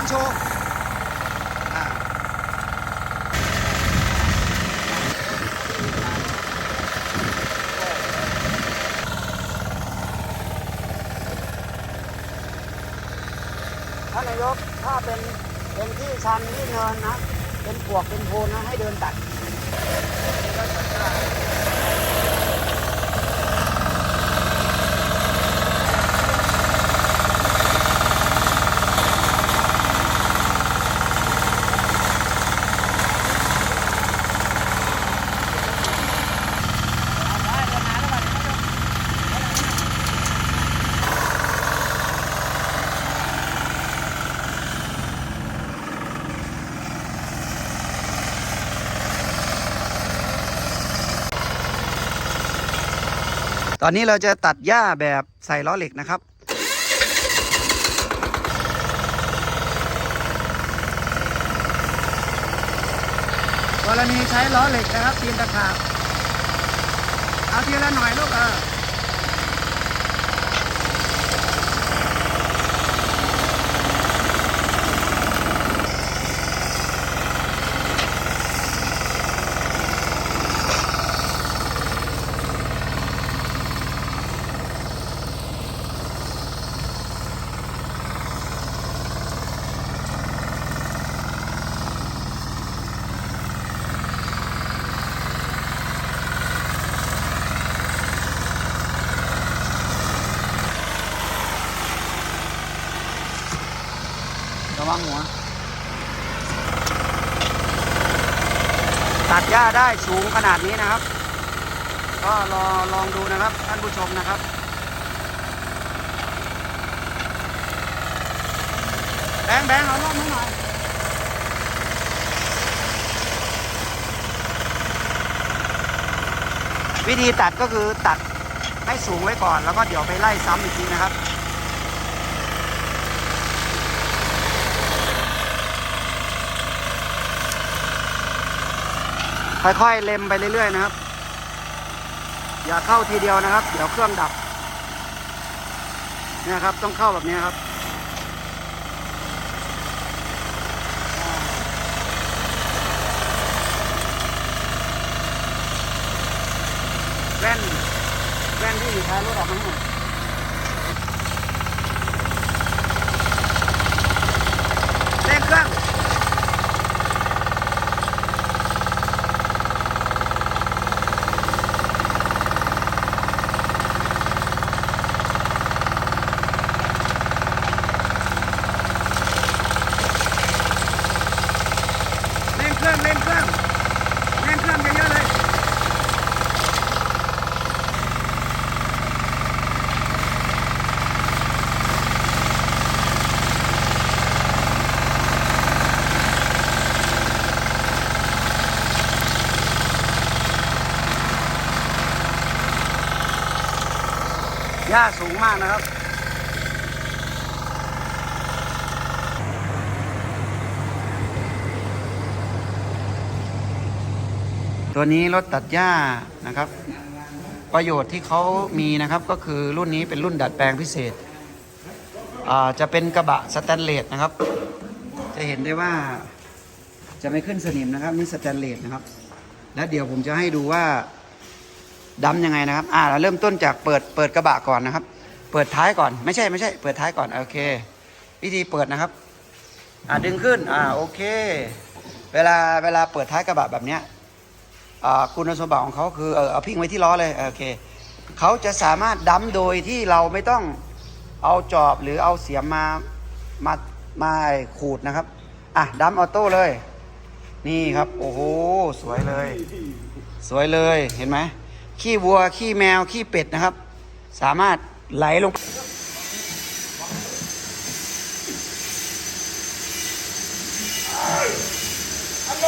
างโชว์ท่านนายกถ้าเป็นเป็นที่ชันที่เนินนะ เป็นปวกเป็นโพนนะ ให้เดินตัด ตอนนี้เราจะตัดหญ้าแบบใส่ล้อเหล็กนะครับ กรณีใช้ล้อเหล็กนะครับตีนตะขาบเอาทีละหน่อยลูกเออ วังหัว ตัดหญ้าได้สูงขนาดนี้นะครับ ก็รอลองดูนะครับท่านผู้ชมนะครับ แบงแบงเอาล่มให้หน่อยวิธีตัดก็คือตัดให้สูงไว้ก่อน แล้วก็เดี๋ยวไปไล่ซ้ำอีกทีนะครับ ค่อยๆ เล็มไปเรื่อยๆนะครับ อย่าเข้าทีเดียวนะครับ เดี๋ยวเครื่องดับเนี่ยครับ ต้องเข้าแบบนี้ครับแว่นแว่นที่อยู่ท้ายรถออกมาให้หน่อยเร่งเครื่อง เล่น เครื่องเล่นเครื่องเล่นเครื่องเยอะๆเลยหญ้าสูงมากนะครับ ตัวนี้รถตัดหญ้านะครับ ประโยชน์ที่เขามีนะครับก็คือรุ่นนี้เป็นรุ่นดัดแปลงพิเศษจะเป็นกระบะสแตนเลสนะครับ จะเห็นได้ว่าจะไม่ขึ้นสนิมนะครับนี่สแตนเลสนะครับ แล้วเดี๋ยวผมจะให้ดูว่าดำยังไงนะครับ อ่าเราเริ่มต้นจากเปิดเปิดกระบะก่อนนะครับ เปิดท้ายก่อนไม่ใช่ไม่ใช่ เปิดท้ายก่อนโอเค วิธีเปิดนะครับ อ่าดึงขึ้นอ่าโอเค เวลาเวลาเปิดท้ายกระบะแบบเนี้ย คุณสมบัติของเขาคือเอาพิงไว้ที่ล้อเลยโอเคเขาจะสามารถดั้มโดยที่เราไม่ต้องเอาจอบหรือเอาเสียมมามามาขูดนะครับอะดั้มออโต้เลย นี่ครับ โอ้โหสวยเลย สวยเลยเห็นไหมขี้วัวขี้แมวขี้เป็ดนะครับ สามารถไหลลงฮัลโหล